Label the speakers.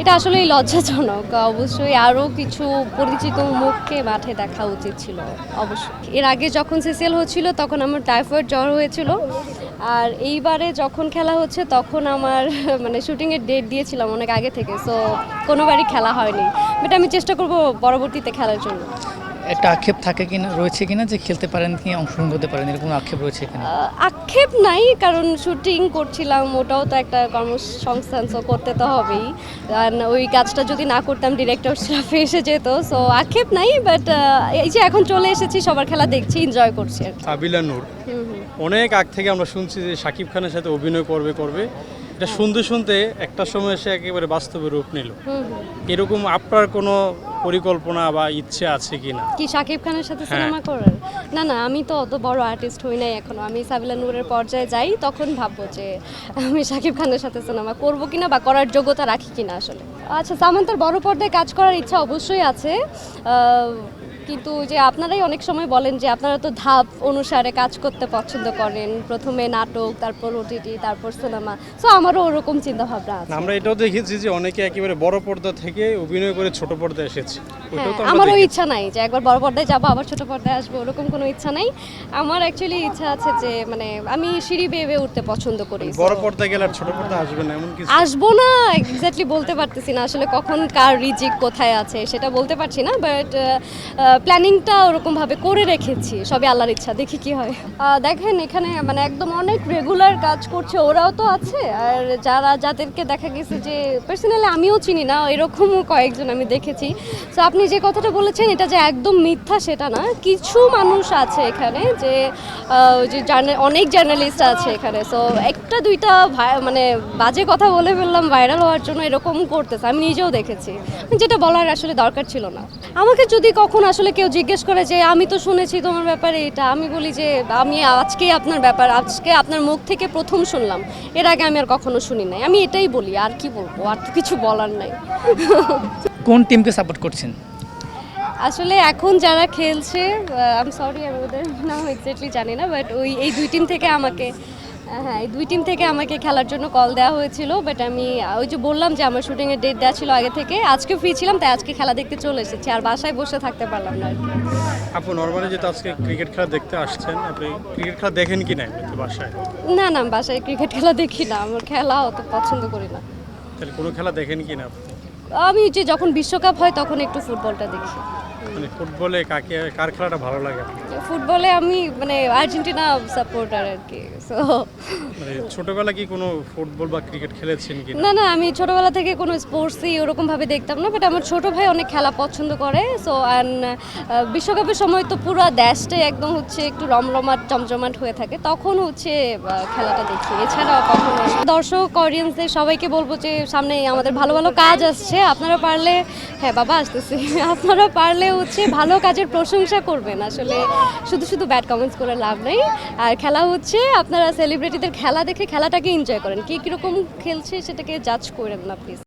Speaker 1: এটা আসলে লজ্জাজনক। অবশ্যই আরও কিছু পরিচিত মুখকে মাঠে দেখা উচিত ছিল, অবশ্যই। এর আগে যখন সিসিএল হচ্ছিল, তখন আমার টাইফয়েড জ্বর হয়েছিল। আর এইবারে যখন খেলা হচ্ছে, তখন আমার মানে শুটিংয়ের ডেট দিয়েছিলাম অনেক আগে থেকে সো কোনোবারই খেলা হয়নি। বাট আমি চেষ্টা করব পরবর্তীতে খেলার জন্য।
Speaker 2: একটা আক্ষেপ থাকে কিনা রয়েছে কিনা যে খেলতে পারেন কি অংশগ্রহণ করতে পারেন এরকম আক্ষেপ রয়েছে কিনা?
Speaker 1: আক্ষেপ নাই কারণ শুটিং করছিলাম ওটাও তো একটা কর্মসংস্থান so করতে তো হবেই। আর ওই কাজটা যদি না করতাম ডিরেক্টর স্টাফে এসে যেত সো আক্ষেপ নাই বাট এই যে এখন চলে এসেছি সবার খেলা দেখছি এনজয় করছি আর
Speaker 3: সাবিলা নূর। অনেক আগ থেকে আমরা শুনছি যে শাকিব খানের সাথে অভিনয় করবে করবে। এটা শুনতে শুনতে একটা সময় সে একেবারে বাস্তবে রূপ নিল। এরকম আপনার কোনো পরিকল্পনা বা ইচ্ছে আছে কিনা
Speaker 1: কি সাকিব খানের সাথে
Speaker 3: হ্যাঁ।
Speaker 1: সিনেমা করার না না আমি তো অত বড় আর্টিস্ট হই নাই এখনও। আমি সাবিলা নূরের পর্যায়ে যাই তখন ভাববো যে আমি শাকিব খানের সাথে সিনেমা করব কিনা বা করার যোগ্যতা রাখি কিনা আসলে। আচ্ছা সামান্তার বড় পর্দায় কাজ করার ইচ্ছা অবশ্যই আছে। কিন্তু যে আপনারাই অনেক সময় বলেন যে আপনারা তো ধাপ অনুসারে কাজ করতে পছন্দ করেন। প্রথমে নাটক তারপর ওটিটি তারপর সিনেমা সো আমারও ওরকম চিন্তা ভাবনা আছে।
Speaker 3: আমরা এটাও দেখেছি যে অনেকে একেবারে বড় পর্দা থেকে অভিনয় করে ছোট পর্দায় এসেছে।
Speaker 1: হ্যাঁ আমারও ইচ্ছা নাই যে একবার বড় পর্দায় যাব আবার ছোট পর্দায় আসব ওরকম কোনো ইচ্ছা নাই। আমার অ্যাকচুয়ালি ইচ্ছা আছে যে মানে আমি সিঁড়ি বেয়ে বেয়ে উঠতে পছন্দ করি
Speaker 3: বড় পর্দায় গেলে আর ছোট পর্দা আসবে না এমন কিছু?
Speaker 1: আসব না এক্স্যাক্টলি বলতে পারতেছি না আসলে কখন কার রিজিক কোথায় আছে সেটা বলতে পারছি না বাট প্ল্যানিংটা ওরকমভাবে করে রেখেছি সবই আল্লাহর ইচ্ছা দেখি কি হয়। দেখেন এখানে মানে একদম অনেক রেগুলার কাজ করছে ওরাও তো আছে আর যারা যাদেরকে দেখা গেছে যে পার্সোনালি আমিও চিনি না এরকমও কয়েকজন আমি দেখেছি। তো আপনি যে কথাটা বলেছেন এটা যে একদম মিথ্যা সেটা না। কিছু মানুষ আছে এখানে যে যে অনেক জার্নালিস্ট আছে এখানে। সো একটা দুইটা মানে বাজে কথা বলে ফেললাম ভাইরাল হওয়ার জন্য এরকম করতেছে। আমি নিজেও দেখেছি। যেটা বলার আসলে দরকার ছিল না। আমাকে যদি কখন আসলে কেউ জিজ্ঞেস করে যে, আমি তো শুনেছি তোমার ব্যাপারে এটা, আমি বলি যে, আমি আজকে আপনার ব্যাপার, আজকে আপনার মুখ থেকে প্রথম শুনলাম। এর আগে আমি আর কখনো শুনি নাই। আমি এটাই বলি, আর কি বলব? আর তো কিছু বলার নাই।
Speaker 2: কোন টিমকে সাপোর্ট করছেন?
Speaker 1: আসলে এখন যারা খেলছে আই এম সরি আমি ওদের নাম এক্স্যাক্টলি জানি না বাট ওই এই দুই টিম থেকে আমাকে হ্যাঁ এই দুই টিম থেকে আমাকে খেলার জন্য কল দেওয়া হয়েছিল বাট আমি ওই যে বললাম যে আমার শুটিংয়ের ডেট দেওয়া ছিল আগে থেকে আজকে ফ্রি ছিলাম তাই আজকে খেলা দেখতে চলে এসেছি আর বাসায় বসে থাকতে পারলাম না আর কি।
Speaker 3: আপু নর্মালি যেহেতু আজকে ক্রিকেট খেলা দেখতে আসছেন আপনি ক্রিকেট খেলা দেখেন কি না বাসায়?
Speaker 1: না না বাসায় ক্রিকেট খেলা দেখি না আমার খেলা অত পছন্দ করি না।
Speaker 3: তাহলে কোনো খেলা দেখেন কি না
Speaker 1: আমি যে যখন বিশ্বকাপ হয় তখন একটু ফুটবলটা দেখি।
Speaker 3: মানে ফুটবলে কাকে কার খেলাটা ভালো লাগে?
Speaker 1: ফুটবলে আমি মানে আর্জেন্টিনা সাপোর্টার আর কি। সো
Speaker 3: মানে ছোটবেলা কি কোনো ফুটবল বা ক্রিকেট খেলেছেন কি না
Speaker 1: না আমি ছোটবেলা থেকে কোনো স্পোর্টসই ওরকম ভাবে দেখতাম না বাট আমার ছোট ভাই অনেক খেলা পছন্দ করে সো অ্যান্ড বিশ্বকাপের সময় তো পুরো দেশটাই একদম হচ্ছে একটু রমরমাট জমজমাট হয়ে থাকে তখন হচ্ছে খেলাটা দেখি। এছাড়া কখনো দর্শক অডিয়েন্সদের সবাইকে বলব যে সামনে আমাদের ভালো ভালো কাজ আসছে আপনারা পারলে হ্যাঁ বাবা আসতেছি। আপনারা পারলে হচ্ছে ভালো কাজের প্রশংসা করবেন আসলে শুধু শুধু ব্যাড কমেন্টস করে লাভ নেই আর খেলা হচ্ছে আপনারা সেলিব্রিটিদের খেলা দেখে খেলাটাকে এনজয় করেন। কে কীরকম খেলছে সেটাকে জাজ করেন না প্লিজ